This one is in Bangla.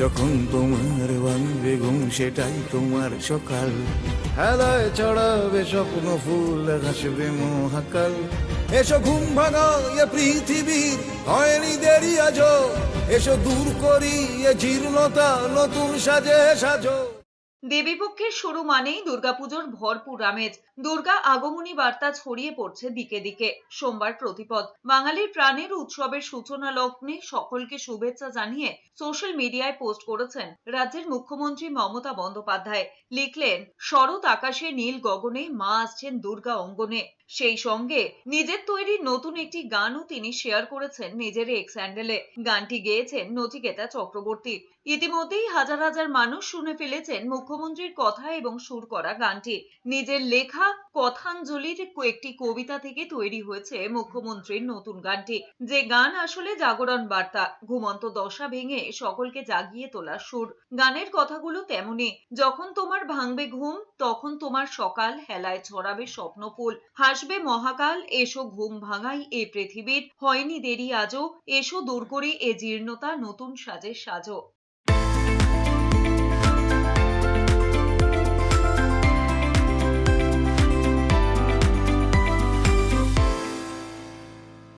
যখন তোমার ভাঙবে ঘুম, সেটাই তোমার সকাল। হেলায় চড়াবে স্বপ্ন ফুল, হাসবে মহাকাল। এসো ঘুম ভাঙা এ পৃথিবীর, হয়নি দেরি আজ এসো দূর করি এ জীর্ণতা নতুন সাজে সাজো। দেবীপক্ষের শুরু মানেই দুর্গাপুজোর ভরপুর আমেজ দুর্গা আগমনী বার্তা ছড়িয়ে পড়ছে দিকে দিকে। সোমবার প্রতিপদ। বাঙালির প্রাণের উৎসবের সূচনা লগ্নে সকলকে শুভেচ্ছা জানিয়ে সোশ্যাল মিডিয়ায় পোস্ট করেছেন রাজ্যের মুখ্যমন্ত্রী মমতা বন্দ্যোপাধ্যায়। লিখলেন, শরৎ আকাশে নীল গগনে মা আসছেন দুর্গা অঙ্গনে। সেই সঙ্গে নিজের তৈরি নতুন একটি গানও তিনি শেয়ার করেছেন নিজের এক্স হ্যান্ডেলে। গানটি গেয়েছেন নচিকেতা চক্রবর্তী। ইতিমধ্যেই হাজার হাজার মানুষ শুনে ফেলেছেন মুখ্যমন্ত্রীর কথা এবং সুর করা গানটি। নিজের লেখা, কথাঞ্জলির একটি কবিতা থেকে তৈরি হয়েছে মুখ্যমন্ত্রীর নতুন গানটি। যে গান আসলে জাগরণ বার্তা, ঘুমন্ত দশা ভেঙে সকলকে জাগিয়ে তোলার সুর। গানের কথাগুলো তেমনি যখন তোমার ভাঙবে ঘুম, তখন তোমার সকাল হেলায় ছড়াবে স্বপ্নফুল হাসবে মহাকাল, এসো ঘুম ভাঙাই এ পৃথিবীর। হয়নি দেরি আজও, এসো দূর করি এ জীর্ণতা নতুন সাজে সাজো।